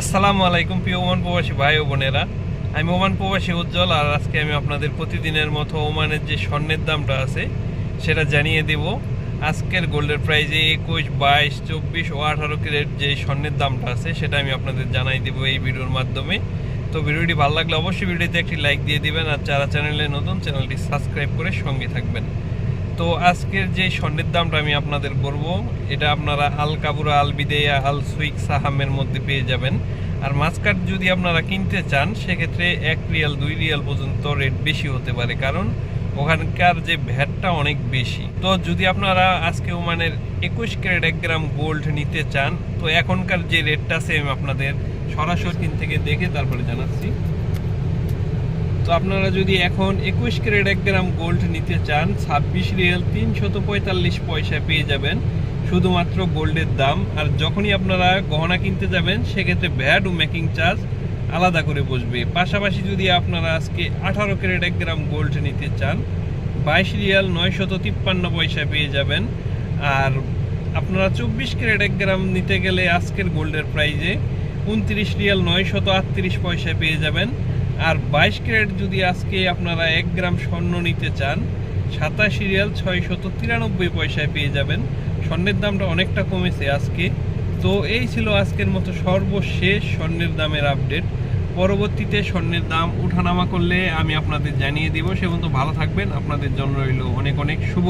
আসসালামু আলাইকুম প্রিয় ওমান প্রবাসী ভাই ও বোনেরা। আমি ওমান প্রবাসী উজ্জ্বল আর আজকে আমি আপনাদের প্রতিদিনের মতো ওমানের যে স্বর্ণের দামটা আছে, সেটা জানিয়ে দেব। আজকের গোল্ডের প্রাইজে একুশ, বাইশ, চব্বিশ ও আঠারো ক্যারেট যে স্বর্ণের দামটা আছে, সেটা আমি আপনাদের জানাই দেবো এই ভিডিওর মাধ্যমে। তো ভিডিওটি ভালো লাগলে অবশ্যই ভিডিওতে একটি লাইক দিয়ে দিবেন আর যারা চ্যানেলে নতুন, চ্যানেলটি সাবস্ক্রাইব করে সঙ্গে থাকবেন। তো আজকের যে স্বর্ণের দামটা আমি আপনাদের বলব, এটা আপনারা আল কাবুরা, আল বিদেয়া, আল সুইক সাহামের মধ্যে পেয়ে যাবেন। আর মাছকাট যদি আপনারা কিনতে চান, সেক্ষেত্রে এক রিয়াল, দুই রিয়াল পর্যন্ত রেট বেশি হতে পারে। কারণ ওখানকার যে ভ্যাটটা অনেক বেশি। তো যদি আপনারা আজকে ওমানের একুশ ক্যারেট এক গ্রাম গোল্ড নিতে চান, তো এখনকার যে রেটটা আমি আপনাদের সরাসরি থেকে দেখে তারপরে জানাচ্ছি। তো আপনারা যদি এখন একুশ ক্যারেট এক গ্রাম গোল্ড নিতে চান, ছাব্বিশ রিয়েল তিনশত পঁয়তাল্লিশ পয়সা পেয়ে যাবেন। শুধুমাত্র গোল্ডের দাম। আর যখনই আপনারা গহনা কিনতে যাবেন, সেক্ষেত্রে ভ্যাট ও মেকিং চার্জ আলাদা করে বসবে। পাশাপাশি যদি আপনারা আজকে আঠারো ক্যারেট এক গ্রাম গোল্ড নিতে চান, বাইশ রিয়াল নয়শত তিপ্পান্ন পয়সা পেয়ে যাবেন। আর আপনারা চব্বিশ ক্যারেট এক গ্রাম নিতে গেলে আজকের গোল্ডের প্রাইজে উনত্রিশ রিয়াল নয়শত আটত্রিশ পয়সা পেয়ে যাবেন। আর বাইশ ক্যারেট যদি আজকে আপনারা এক গ্রাম স্বর্ণ নিতে চান, সাতাশি রিয়াল ছয়শত তিরানব্বই পয়সায় পেয়ে যাবেন। স্বর্ণের দামটা অনেকটা কমেছে আজকে। তো এই ছিল আজকের মতো সর্বশেষ স্বর্ণের দামের আপডেট। পরবর্তীতে স্বর্ণের দাম উঠানামা করলে আমি আপনাদের জানিয়ে দিব। সে পর্যন্ত ভালো থাকবেন। আপনাদের জন্য রইল অনেক অনেক শুভ